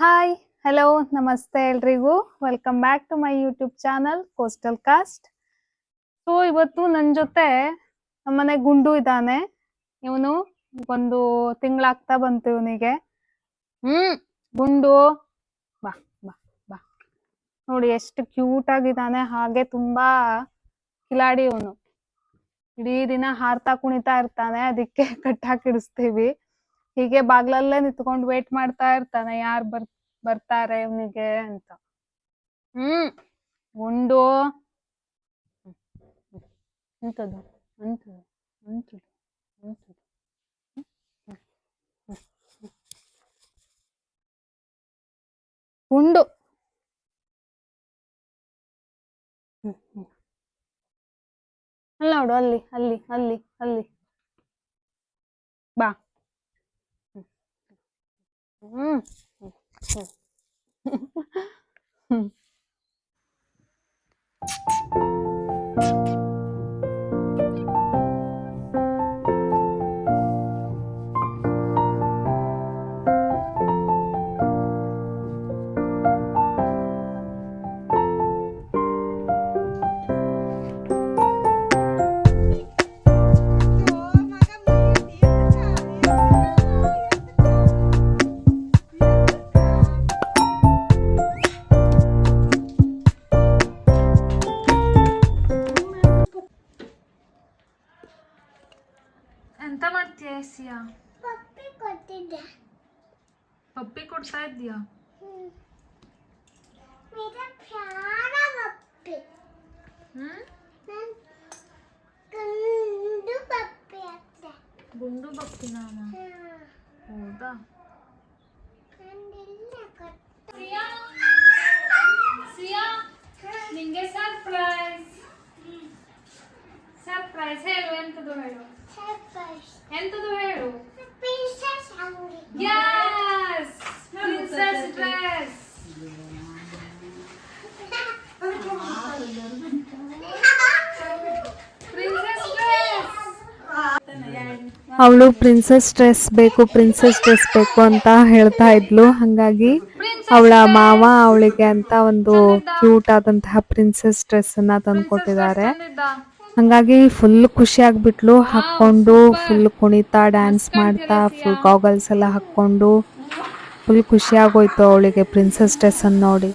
Hi hello ನಮಸ್ತೆ ಎಲ್ರಿಗೂ. Welcome back to my YouTube channel coastal cast so ಇವತ್ತು ನನ್ನ ಜೊತೆ ನಮ್ಮನೆ ಗುಂಡು ಇದ್ದಾನೆ. ಇವನು ಒಂದು ತಿಂಗಳಾಗ್ತಾ ಬಂತು ಇವನಿಗೆ. ಹ್ಮ್, ಗುಂಡು. ಬಾ ಬಾ ಬಾ. ನೋಡಿ, ಎಷ್ಟು ಕ್ಯೂಟ್ ಆಗಿದ್ದಾನೆ. ಹಾಗೆ ತುಂಬಾ ಕಿಲಾಡಿ ಇವನು. ಇಡೀ ದಿನ ಹಾರ್ತಾ ಕುಣಿತಾ ಇರ್ತಾನೆ. ಅದಕ್ಕೆ ಕಟ್ಟಾಕಿಡಿಸ್ತೀವಿ. ಹೀಗೆ ಬಾಗ್ಲಲ್ಲೇ ನಿಂತ್ಕೊಂಡು ವೇಟ್ ಮಾಡ್ತಾ ಇರ್ತಾನೆ ಯಾರ್ ಬರ್ ಬರ್ತಾರೆ ಇವನಿಗೆ ಅಂತ ಹ್ಮ್ ಗುಂಡು ಎಂತದು ಎಂತದು ಎಂತದು ಎಂತದು ಹ್ಮ್? ಹ್ಮ್, ಹ್ಮ್, ಹ್ಮ್. ಗುಂಡು ಹ್ಮ್, ಹ್ಮ್. ಅಲ್ಲಿ ನೋಡು ಅಲ್ಲಿ ಅಲ್ಲಿ ಅಲ್ಲಿ ಅಲ್ಲಿ ಬಾ ಹ್ಮ್ ಹ್ಮ್ ಹ್ಮ್ ಹ್ಮ್ ಪಪ್ಪಿ ಕೊಟ್ಟಿದ್ದೆ. ಪಪ್ಪಿ ಕೊಡ್ತಾ ಇದ್ದೀಯಾ? ಮೇರಾ ಪ್ಯಾರ ಪಪ್ಪಿ. ಹ್ಮ್? ಗಂಡು ಪಪ್ಪಿ ಅತ್ತೆ. ಗುಂಡು ಪಪ್ಪಿ ನಾನು ಹೌದಾ ನಂದಿಲ್ಲ ಸಿಯಾ ಸಿಯಾ ನಿಂಗೆ ಸರ್ಪ್ರೈಸ್ ಸರ್ಪ್ರೈಸ್ ಹೇಳು ಎಂತದು ಹೇಳು ಸರ್ಪ್ರೈಸ್ ಎಂತದು ಹೇಳು ಪ್ರಿನ್ಸೆಸ್ ಅಂಗಿ yes princess dress princess dress ಅವಳು ಪ್ರಿನ್ಸೆಸ್ ಡ್ರೆಸ್ ಬೇಕು ಪ್ರಿನ್ಸೆಸ್ ಡ್ರೆಸ್ ಬೇಕು ಅಂತ ಹೇಳ್ತಾ ಇದ್ಲು. ಹಂಗಾಗಿ ಅವಳ ಮಾವ ಅವಳಿಗೆ ಅಂತ ಒಂದು ಕ್ಯೂಟ್ ಆದಂತಹ ಪ್ರಿನ್ಸೆಸ್ ಡ್ರೆಸ್ ಅನ್ನ ತಂದ್ಕೊಟ್ಟಿದ್ದಾರೆ. ಹಂಗಾಗಿ ಫುಲ್ ಖುಷಿ ಆಗ್ಬಿಟ್ಲು. ಹಾಕೊಂಡು ಫುಲ್ ಕುಣಿತಾ ಡ್ಯಾನ್ಸ್ ಮಾಡ್ತಾ ಫುಲ್ ಗಾಗಲ್ಸ್ ಎಲ್ಲ ಹಾಕೊಂಡು ಫುಲ್ ಖುಷಿ ಆಗೋಯ್ತು ಅವಳಿಗೆ ಪ್ರಿನ್ಸೆಸ್ ಡ್ರೆಸ್ ಅನ್ನ ನೋಡಿ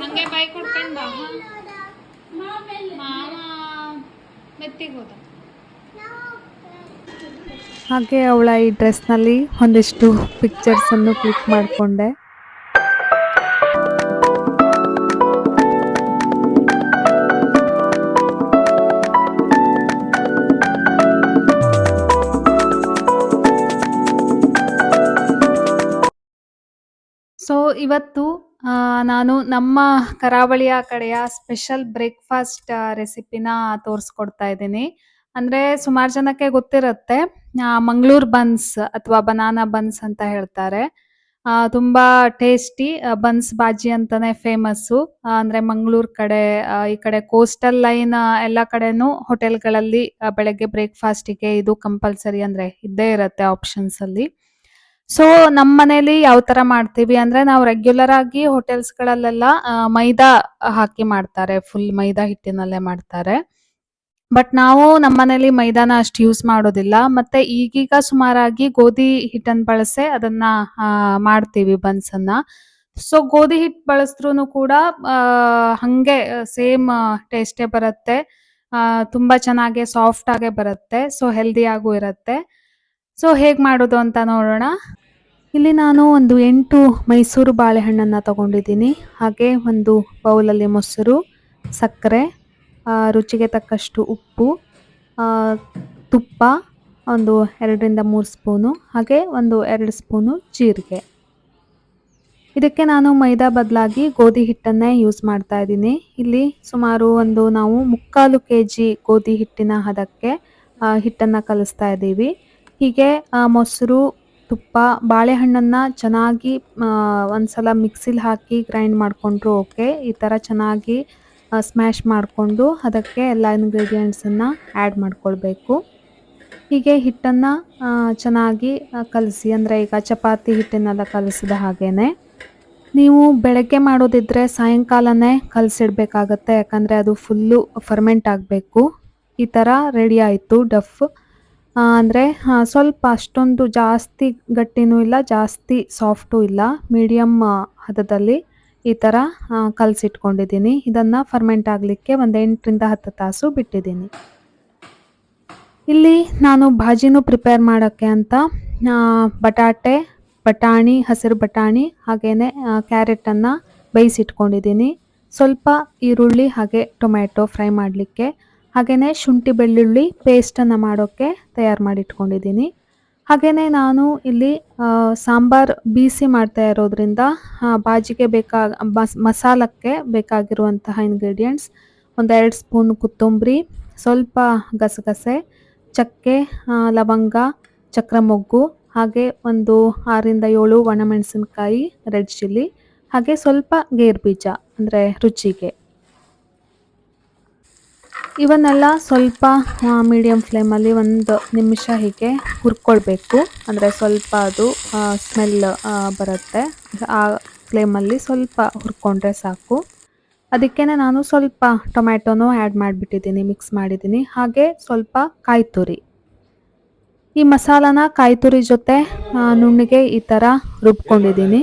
ಹಂಗೆ ಬೈ ಕೊಡ್ಕೊಂಡು ಬಾ ಮೆತ್ತಿಗೆ ಹೋದ ಹಾಗೆ ಅವಳ ಈ ಡ್ರೆಸ್ನಲ್ಲಿ ಒಂದಿಷ್ಟು ಪಿಕ್ಚರ್ಸನ್ನು ಕ್ಲಿಕ್ ಮಾಡಿಕೊಂಡೆ. ಸೊ ಇವತ್ತು ನಾನು ನಮ್ಮ ಕರಾವಳಿಯ ಕಡೆಯ ಸ್ಪೆಷಲ್ ಬ್ರೇಕ್ಫಾಸ್ಟ್ ರೆಸಿಪಿನ ತೋರಿಸ್ಕೊಡ್ತಾ ಇದ್ದೀನಿ. ಅಂದರೆ ಸುಮಾರು ಜನಕ್ಕೆ ಗೊತ್ತಿರುತ್ತೆ. ಮಂಗಳೂರು ಬನ್ಸ್ ಅಥವಾ ಬನಾನಾ ಬನ್ಸ್ ಅಂತ ಹೇಳ್ತಾರೆ. ತುಂಬಾ ಟೇಸ್ಟಿ ಬನ್ಸ್ ಬಾಜಿ ಅಂತಾನೆ ಫೇಮಸ್ಸು. ಅಂದ್ರೆ ಮಂಗಳೂರು ಕಡೆ ಈ ಕಡೆ ಕೋಸ್ಟಲ್ ಲೈನ್ ಎಲ್ಲ ಕಡೆನೂ ಹೋಟೆಲ್ಗಳಲ್ಲಿ ಬೆಳಗ್ಗೆ ಬ್ರೇಕ್ಫಾಸ್ಟಿಗೆ ಇದು ಕಂಪಲ್ಸರಿ ಅಂದ್ರೆ ಇದ್ದೇ ಇರುತ್ತೆ ಆಪ್ಷನ್ಸ್ ಅಲ್ಲಿ. ಸೊ ನಮ್ಮ ಮನೇಲಿ ಯಾವ ತರ ಮಾಡ್ತೀವಿ ಅಂದ್ರೆ ನಾವು ರೆಗ್ಯುಲರ್ ಆಗಿ ಹೋಟೆಲ್ಸ್ ಗಳಲ್ಲೆಲ್ಲ ಮೈದಾ ಹಾಕಿ ಮಾಡ್ತಾರೆ ಫುಲ್ ಮೈದಾ ಹಿಟ್ಟಿನಲ್ಲೇ ಮಾಡ್ತಾರೆ. ಬಟ್ ನಾವು ನಮ್ಮ ಮನೇಲಿ ಮೈದಾನ ಅಷ್ಟು ಯೂಸ್ ಮಾಡೋದಿಲ್ಲ. ಮತ್ತೆ ಈಗೀಗ ಸುಮಾರಾಗಿ ಗೋಧಿ ಹಿಟ್ಟನ್ನು ಬಳಸೆ ಅದನ್ನ ಮಾಡ್ತೀವಿ ಬನ್ಸ್ ಅನ್ನ ಸೊ ಗೋಧಿ ಹಿಟ್ಟು ಬಳಸಿದ್ರು ಕೂಡ ಹಂಗೆ ಸೇಮ್ ಟೇಸ್ಟೇ ಬರುತ್ತೆ. ತುಂಬಾ ಚೆನ್ನಾಗಿ ಸಾಫ್ಟ್ ಆಗೇ ಬರುತ್ತೆ. ಸೊ ಹೆಲ್ದಿ ಆಗೂ ಇರುತ್ತೆ. ಸೊ ಹೇಗೆ ಮಾಡೋದು ಅಂತ ನೋಡೋಣ. ಇಲ್ಲಿ ನಾನು ಒಂದು ಎಂಟು ಮೈಸೂರು ಬಾಳೆಹಣ್ಣನ್ನು ತಗೊಂಡಿದ್ದೀನಿ. ಹಾಗೆ ಒಂದು ಬೌಲಲ್ಲಿ ಮೊಸರು, ಸಕ್ಕರೆ ರುಚಿಗೆ ತಕ್ಕಷ್ಟು ಉಪ್ಪು ತುಪ್ಪ, ಒಂದು ಎರಡರಿಂದ ಮೂರು ಸ್ಪೂನು, ಹಾಗೆ ಒಂದು ಎರಡು ಸ್ಪೂನು ಜೀರಿಗೆ. ಇದಕ್ಕೆ ನಾನು ಮೈದಾ ಬದಲಾಗಿ ಗೋಧಿ ಹಿಟ್ಟನ್ನೇ ಯೂಸ್ ಮಾಡ್ತಾ ಇದ್ದೀನಿ. ಇಲ್ಲಿ ಸುಮಾರು ಒಂದು ನಾವು ಮುಕ್ಕಾಲು ಕೆ ಜಿ ಗೋಧಿ ಹಿಟ್ಟಿನ ಹದಕ್ಕೆ ಹಿಟ್ಟನ್ನು ಕಲಿಸ್ತಾ ಇದ್ದೀವಿ. ಹೀಗೆ ಮೊಸರು, ತುಪ್ಪ, ಬಾಳೆಹಣ್ಣನ್ನು ಚೆನ್ನಾಗಿ ಒಂದು ಸಲ ಮಿಕ್ಸಿಲಿ ಹಾಕಿ ಗ್ರೈಂಡ್ ಮಾಡಿಕೊಂಡ್ರು ಓಕೆ ಈ ಥರ ಚೆನ್ನಾಗಿ ಸ್ಮ್ಯಾಶ್ ಮಾಡಿಕೊಂಡು ಅದಕ್ಕೆ ಎಲ್ಲ ಇಂಗ್ರೀಡಿಯೆಂಟ್ಸನ್ನು ಆ್ಯಡ್ ಮಾಡಿಕೊಳ್ಬೇಕು. ಹೀಗೆ ಹಿಟ್ಟನ್ನು ಚೆನ್ನಾಗಿ ಕಲಸಿ, ಅಂದರೆ ಈಗ ಚಪಾತಿ ಹಿಟ್ಟನ್ನೆಲ್ಲ ಕಲಸಿದ ಹಾಗೇ ನೀವು ಬೆಳಗ್ಗೆ ಮಾಡೋದಿದ್ರೆ ಸಾಯಂಕಾಲನೇ ಕಲಸಿಡ್ಬೇಕಾಗತ್ತೆ, ಯಾಕಂದರೆ ಅದು ಫುಲ್ಲು ಫರ್ಮೆಂಟ್ ಆಗಬೇಕು. ಈ ಥರ ರೆಡಿ ಆಯಿತು, ಡಫ್. ಅಂದರೆ ಸ್ವಲ್ಪ ಅಷ್ಟೊಂದು ಜಾಸ್ತಿ ಗಟ್ಟಿನೂ ಇಲ್ಲ, ಜಾಸ್ತಿ ಸಾಫ್ಟೂ ಇಲ್ಲ. ಮೀಡಿಯಮ್ ಹದದಲ್ಲಿ. ಈ ಥರ ಕಲಸಿಟ್ಕೊಂಡಿದ್ದೀನಿ. ಇದನ್ನು ಫರ್ಮೆಂಟ್ ಆಗಲಿಕ್ಕೆ ಒಂದು ಎಂಟರಿಂದ ಹತ್ತು ತಾಸು ಬಿಟ್ಟಿದ್ದೀನಿ. ಇಲ್ಲಿ ನಾನು ಭಾಜಿನೂ ಪ್ರಿಪೇರ್ ಮಾಡೋಕ್ಕೆ ಅಂತ ಬಟಾಟೆ, ಬಟಾಣಿ, ಹಸಿರು ಬಟಾಣಿ ಹಾಗೆಯೇ ಕ್ಯಾರೆಟನ್ನು ಬೇಯಿಸಿಟ್ಕೊಂಡಿದ್ದೀನಿ. ಸ್ವಲ್ಪ ಈರುಳ್ಳಿ ಹಾಗೆ ಟೊಮ್ಯಾಟೊ ಫ್ರೈ ಮಾಡಲಿಕ್ಕೆ ಹಾಗೆಯೇ ಶುಂಠಿ ಬೆಳ್ಳುಳ್ಳಿ ಪೇಸ್ಟನ್ನು ಮಾಡೋಕ್ಕೆ ತಯಾರು ಮಾಡಿಟ್ಕೊಂಡಿದ್ದೀನಿ. ಹಾಗೆಯೇ ನಾನು ಇಲ್ಲಿ ಸಾಂಬಾರ್ ಬೀಸಿ ಮಾಡ್ತಾ ಇರೋದ್ರಿಂದ ಬಾಜಿಗೆ ಬೇಕಾಗ ಮಸ್, ಮಸಾಲಕ್ಕೆ ಬೇಕಾಗಿರುವಂತಹ ಇಂಗ್ರೀಡಿಯೆಂಟ್ಸ್ ಒಂದೆರಡು ಸ್ಪೂನ್ ಕೊತ್ತಂಬರಿ, ಸ್ವಲ್ಪ ಗಸಗಸೆ, ಚಕ್ಕೆ ಲವಂಗ ಚಕ್ರ ಮೊಗ್ಗು ಹಾಗೆ ಒಂದು ಆರಿಂದ ಏಳು ಒಣಮೆಣಸಿನ್ಕಾಯಿ ರೆಡ್ ಚಿಲ್ಲಿ, ಹಾಗೆ ಸ್ವಲ್ಪ ಗೇರು ಬೀಜ ಅಂದರೆ ರುಚಿಗೆ. ಇವನ್ನೆಲ್ಲ ಸ್ವಲ್ಪ ಮೀಡಿಯಮ್ ಫ್ಲೇಮಲ್ಲಿ ಒಂದು ನಿಮಿಷ ಹೀಗೆ ಹುರ್ಕೊಳ್ಬೇಕು. ಅಂದರೆ ಸ್ವಲ್ಪ ಅದು ಸ್ಮೆಲ್ ಬರುತ್ತೆ. ಆ ಫ್ಲೇಮಲ್ಲಿ ಸ್ವಲ್ಪ ಹುರ್ಕೊಂಡ್ರೆ ಸಾಕು. ಅದಕ್ಕೇ ನಾನು ಸ್ವಲ್ಪ ಟೊಮ್ಯಾಟೊನೂ ಆ್ಯಡ್ ಮಾಡಿಬಿಟ್ಟಿದ್ದೀನಿ ಮಿಕ್ಸ್ ಮಾಡಿದ್ದೀನಿ. ಹಾಗೆ ಸ್ವಲ್ಪ ಕಾಯಿ ತುರಿ ಈ ಮಸಾಲಾನ ಕಾಯಿ ತುರಿ ಜೊತೆ ನುಣ್ಣಗೆ ಈ ಥರ ರುಬ್ಕೊಂಡಿದ್ದೀನಿ.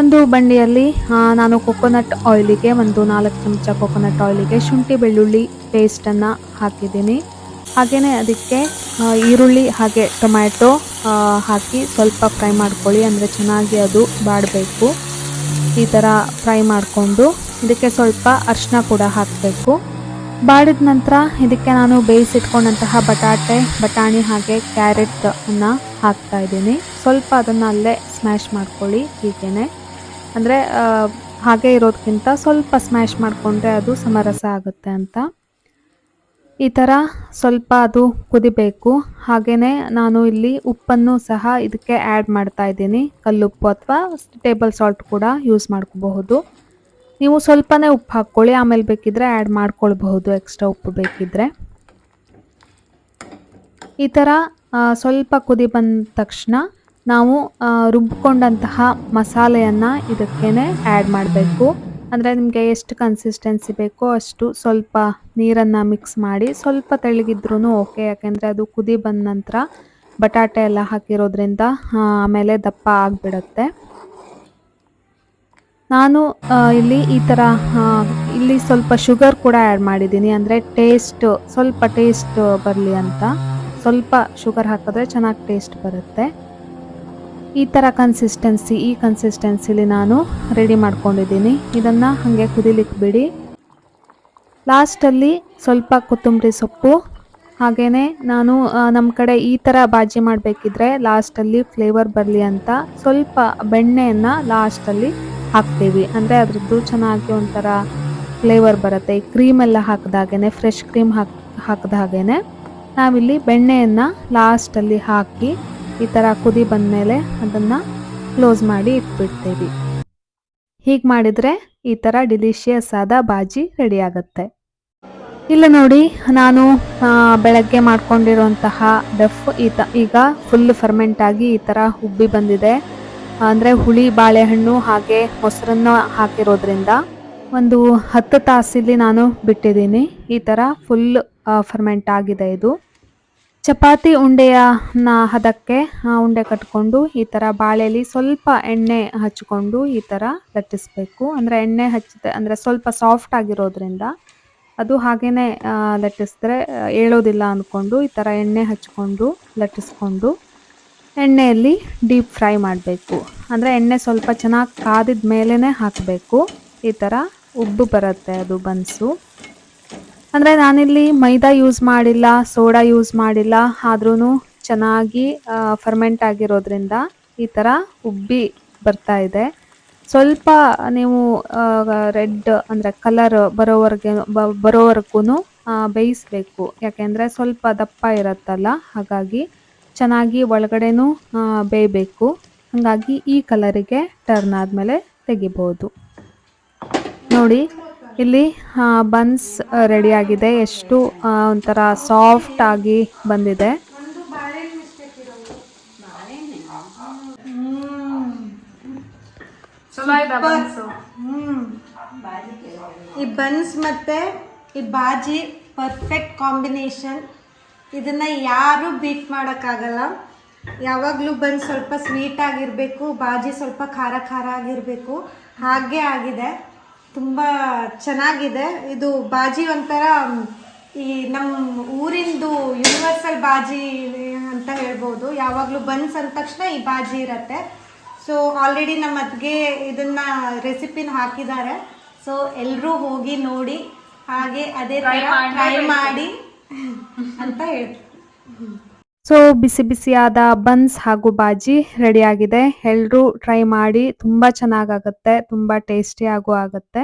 ಒಂದು ಬಂಡಿಯಲ್ಲಿ ನಾನು ಕೊಕೊನಟ್ ಆಯಿಲಿಗೆ ಒಂದು ನಾಲ್ಕು ಚಮಚ ಕೊಕೊನಟ್ ಆಯಿಲಿಗೆ ಶುಂಠಿ ಬೆಳ್ಳುಳ್ಳಿ ಪೇಸ್ಟನ್ನು ಹಾಕಿದ್ದೀನಿ. ಹಾಗೆಯೇ ಅದಕ್ಕೆ ಈರುಳ್ಳಿ ಹಾಗೆ ಟೊಮ್ಯಾಟೊ ಹಾಕಿ ಸ್ವಲ್ಪ ಫ್ರೈ ಮಾಡ್ಕೊಳ್ಳಿ, ಅಂದರೆ ಚೆನ್ನಾಗಿ ಅದು ಬಾಡಬೇಕು. ಈ ಥರ ಫ್ರೈ ಮಾಡಿಕೊಂಡು ಇದಕ್ಕೆ ಸ್ವಲ್ಪ ಅರಿಶಿನ ಕೂಡ ಹಾಕಬೇಕು. ಬಾಡಿದ ನಂತರ ಇದಕ್ಕೆ ನಾನು ಬೇಯಿಸಿಟ್ಕೊಂಡಂತಹ ಬಟಾಟೆ, ಬಟಾಣಿ ಹಾಗೆ ಕ್ಯಾರೆಟ್ ಅನ್ನು ಹಾಕ್ತಾ ಇದ್ದೀನಿ. ಸ್ವಲ್ಪ ಅದನ್ನು ಅಲ್ಲೇ ಸ್ಮ್ಯಾಶ್ ಮಾಡ್ಕೊಳ್ಳಿ, ಹೀಗೇನೆ. ಅಂದರೆ ಹಾಗೆ ಇರೋದಕ್ಕಿಂತ ಸ್ವಲ್ಪ ಸ್ಮ್ಯಾಶ್ ಮಾಡಿಕೊಂಡ್ರೆ ಅದು ಸಮರಸ ಆಗುತ್ತೆ ಅಂತ. ಈ ಥರ ಸ್ವಲ್ಪ ಅದು ಕುದಿಬೇಕು. ಹಾಗೆಯೇ ನಾನು ಇಲ್ಲಿ ಉಪ್ಪನ್ನು ಸಹ ಇದಕ್ಕೆ ಆ್ಯಡ್ ಮಾಡ್ತಾ ಇದ್ದೀನಿ. ಕಲ್ಲುಪ್ಪು ಅಥವಾ ಟೇಬಲ್ ಸಾಲ್ಟ್ ಕೂಡ ಯೂಸ್ ಮಾಡ್ಕೋಬಹುದು. ನೀವು ಸ್ವಲ್ಪನೇ ಉಪ್ಪು ಹಾಕ್ಕೊಳ್ಳಿ, ಆಮೇಲೆ ಬೇಕಿದ್ರೆ ಆ್ಯಡ್ ಮಾಡ್ಕೊಳ್ಬಹುದು ಎಕ್ಸ್ಟ್ರಾ ಉಪ್ಪು ಬೇಕಿದ್ರೆ. ಈ ಥರ ಸ್ವಲ್ಪ ಕುದಿ ಬಂದ ತಕ್ಷಣ ನಾವು ರುಬ್ಬಿಕೊಂಡಂತಹ ಮಸಾಲೆಯನ್ನು ಇದಕ್ಕೇನೆ ಆ್ಯಡ್ ಮಾಡಬೇಕು. ಅಂದರೆ ನಿಮಗೆ ಎಷ್ಟು ಕನ್ಸಿಸ್ಟೆನ್ಸಿ ಬೇಕೋ ಅಷ್ಟು ಸ್ವಲ್ಪ ನೀರನ್ನು ಮಿಕ್ಸ್ ಮಾಡಿ ಸ್ವಲ್ಪ ತೆಳ್ಳಗಿದ್ರೂ ಓಕೆ ಯಾಕೆಂದರೆ ಅದು ಕುದಿ ಬಂದ ನಂತರ ಬಟಾಟೆ ಎಲ್ಲ ಹಾಕಿರೋದ್ರಿಂದ ಆಮೇಲೆ ದಪ್ಪ ಆಗಿಬಿಡುತ್ತೆ. ನಾನು ಇಲ್ಲಿ ಈ ಥರ ಇಲ್ಲಿ ಸ್ವಲ್ಪ ಶುಗರ್ ಕೂಡ ಆ್ಯಡ್ ಮಾಡಿದ್ದೀನಿ. ಅಂದರೆ ಟೇಸ್ಟ್ ಸ್ವಲ್ಪ ಟೇಸ್ಟ್ ಬರಲಿ ಅಂತ. ಸ್ವಲ್ಪ ಶುಗರ್ ಹಾಕಿದ್ರೆ ಚೆನ್ನಾಗಿ ಟೇಸ್ಟ್ ಬರುತ್ತೆ. ಈ ಥರ ಕನ್ಸಿಸ್ಟೆನ್ಸಿ ಈ ಕನ್ಸಿಸ್ಟೆನ್ಸಿಲಿ ನಾನು ರೆಡಿ ಮಾಡ್ಕೊಂಡಿದ್ದೀನಿ. ಇದನ್ನು ಹಾಗೆ ಕುದಿಲಿಕ್ಕೆ ಬಿಡಿ ಲಾಸ್ಟಲ್ಲಿ ಸ್ವಲ್ಪ ಕೊತ್ತಂಬರಿ ಸೊಪ್ಪು. ಹಾಗೆಯೇ ನಾನು ನಮ್ಮ ಕಡೆ ಈ ಥರ ಬಾಜಿ ಮಾಡಬೇಕಿದ್ರೆ ಲಾಸ್ಟಲ್ಲಿ ಫ್ಲೇವರ್ ಬರಲಿ ಅಂತ ಸ್ವಲ್ಪ ಬೆಣ್ಣೆಯನ್ನು ಲಾಸ್ಟಲ್ಲಿ ಹಾಕ್ತೀವಿ. ಅಂದರೆ ಅದರದ್ದು ಚೆನ್ನಾಗಿ ಒಂಥರ ಫ್ಲೇವರ್ ಬರುತ್ತೆ. ಈ ಕ್ರೀಮ್ ಎಲ್ಲ ಹಾಕಿದಾಗೇ ಫ್ರೆಶ್ ಕ್ರೀಮ್ ಹಾಕ್, ಹಾಕಿದ ಹಾಗೇ ನಾವಿಲ್ಲಿ ಬೆಣ್ಣೆಯನ್ನು ಲಾಸ್ಟಲ್ಲಿ ಹಾಕಿ ಈ ಥರ ಕುದಿ ಬಂದಮೇಲೆ ಅದನ್ನು ಕ್ಲೋಸ್ ಮಾಡಿ ಇಟ್ಬಿಡ್ತೀವಿ. ಹೀಗೆ ಮಾಡಿದರೆ ಈ ಥರ ಡಿಲಿಷಿಯಸ್ ಆದ ಬಾಜಿ ರೆಡಿ ಆಗುತ್ತೆ. ಇಲ್ಲ ನೋಡಿ, ನಾನು ಬೆಳಗ್ಗೆ ಮಾಡ್ಕೊಂಡಿರುವಂತಹ ಡಫ್ ಈ ತ, ಈಗ ಫುಲ್ ಫರ್ಮೆಂಟ್ ಆಗಿ ಈ ಥರ ಉಬ್ಬಿ ಬಂದಿದೆ. ಅಂದರೆ ಹುಳಿ, ಬಾಳೆಹಣ್ಣು ಹಾಗೆ ಮೊಸರನ್ನು ಹಾಕಿರೋದ್ರಿಂದ ಒಂದು ಹತ್ತು ತಾಸಿಲಿ ನಾನು ಬಿಟ್ಟಿದ್ದೀನಿ. ಈ ಥರ ಫುಲ್ ಫರ್ಮೆಂಟ್ ಆಗಿದೆ ಇದು. ಚಪಾತಿ ಉಂಡೆಯ ನ- ಹದಕ್ಕೆ ಉಂಡೆ ಕಟ್ಕೊಂಡು ಈ ಥರ ಬಾಳೆಲಿ ಸ್ವಲ್ಪ ಎಣ್ಣೆ ಹಚ್ಕೊಂಡು ಈ ಥರ ಲಟ್ಟಿಸ್ಬೇಕು. ಅಂದರೆ ಎಣ್ಣೆ ಹಚ್ಚಿದೆ, ಅಂದರೆ ಸ್ವಲ್ಪ ಸಾಫ್ಟ್ ಆಗಿರೋದ್ರಿಂದ ಅದು ಹಾಗೇ ಲಟ್ಟಿಸಿದ್ರೆ ಏಳೋದಿಲ್ಲ ಅಂದ್ಕೊಂಡು ಈ ಥರ ಎಣ್ಣೆ ಹಚ್ಕೊಂಡು ಲಟ್ಟಿಸ್ಕೊಂಡು ಎಣ್ಣೆಯಲ್ಲಿ ಡೀಪ್ ಫ್ರೈ ಮಾಡಬೇಕು. ಅಂದರೆ ಎಣ್ಣೆ ಸ್ವಲ್ಪ ಚೆನ್ನಾಗಿ ಕಾದಿದ ಮೇಲೇ ಹಾಕಬೇಕು. ಈ ಥರ ಉಬ್ಬು ಬರುತ್ತೆ ಅದು ಬನ್ಸು. ಅಂದರೆ ನಾನಿಲ್ಲಿ ಮೈದಾ ಯೂಸ್ ಮಾಡಿಲ್ಲ, ಸೋಡಾ ಯೂಸ್ ಮಾಡಿಲ್ಲ ಆದ್ರೂ ಚೆನ್ನಾಗಿ ಫರ್ಮೆಂಟ್ ಆಗಿರೋದ್ರಿಂದ ಈ ಥರ ಉಬ್ಬಿ ಬರ್ತಾ ಇದೆ. ಸ್ವಲ್ಪ ನೀವು ರೆಡ್ ಅಂದರೆ ಕಲರ್ ಬರೋವರೆಗೆ ಬರೋವರೆಗೂ ಬೇಯಿಸಬೇಕು. ಯಾಕೆಂದರೆ ಸ್ವಲ್ಪ ದಪ್ಪ ಇರುತ್ತಲ್ಲ, ಹಾಗಾಗಿ ಚೆನ್ನಾಗಿ ಒಳಗಡೆನೂ ಬೇಯಬೇಕು. ಹಾಗಾಗಿ ಈ ಕಲರಿಗೆ ಟರ್ನ್ ಆದಮೇಲೆ ತೆಗಿಬೋದು. ನೋಡಿ ಇಲ್ಲಿ ಬನ್ಸ್ ರೆಡಿ ಆಗಿದೆ. ಎಷ್ಟು ಒಂಥರ ಸಾಫ್ಟ್ ಆಗಿ ಬಂದಿದೆ. ಈ ಬನ್ಸ್ ಮತ್ತೆ ಈ ಬಾಜಿ ಪರ್ಫೆಕ್ಟ್ ಕಾಂಬಿನೇಷನ್ ಇದನ್ನ ಯಾರು ಬೀಟ್ ಮಾಡೋಕ್ಕಾಗಲ್ಲ. ಯಾವಾಗಲೂ ಬನ್ಸ್ ಸ್ವಲ್ಪ ಸ್ವೀಟ್ ಆಗಿರಬೇಕು, ಬಾಜಿ ಸ್ವಲ್ಪ ಖಾರ ಖಾರ ಆಗಿರಬೇಕು. ಹಾಗೆ ಆಗಿದೆ. ತುಂಬ ಚೆನ್ನಾಗಿದೆ. ಇದು ಬಾಜಿ ಒಂಥರ ಈ ನಮ್ಮ ಊರಿಂದು ಯೂನಿವರ್ಸಲ್ ಬಾಜಿ ಅಂತ ಹೇಳ್ಬೋದು. ಯಾವಾಗಲೂ ಬನ್ಸ್ ಅಂದ ತಕ್ಷಣ ಈ ಬಾಜಿ ಇರತ್ತೆ. ಸೊ ಆಲ್ರೆಡಿ ನಮ್ಮ ಅತ್ತಿಗೆ ಇದನ್ನ ರೆಸಿಪಿನ ಹಾಕಿದ್ದಾರೆ ಸೊ ಎಲ್ಲರೂ ಹೋಗಿ ನೋಡಿ ಹಾಗೆ ಅದೇ ಥರ ಟ್ರೈ ಮಾಡಿ ಅಂತ ಹೇಳ್ತೀನಿ ಸೊ ಬಿಸಿ ಬಿಸಿಯಾದ ಬನ್ಸ್ ಹಾಗೂ ಬಾಜಿ ರೆಡಿಯಾಗಿದೆ ಎಲ್ಲರೂ ಟ್ರೈ ಮಾಡಿ, ತುಂಬಾ ಚೆನ್ನಾಗಾಗುತ್ತೆ, ತುಂಬಾ ಟೇಸ್ಟಿ ಆಗು ಆಗುತ್ತೆ.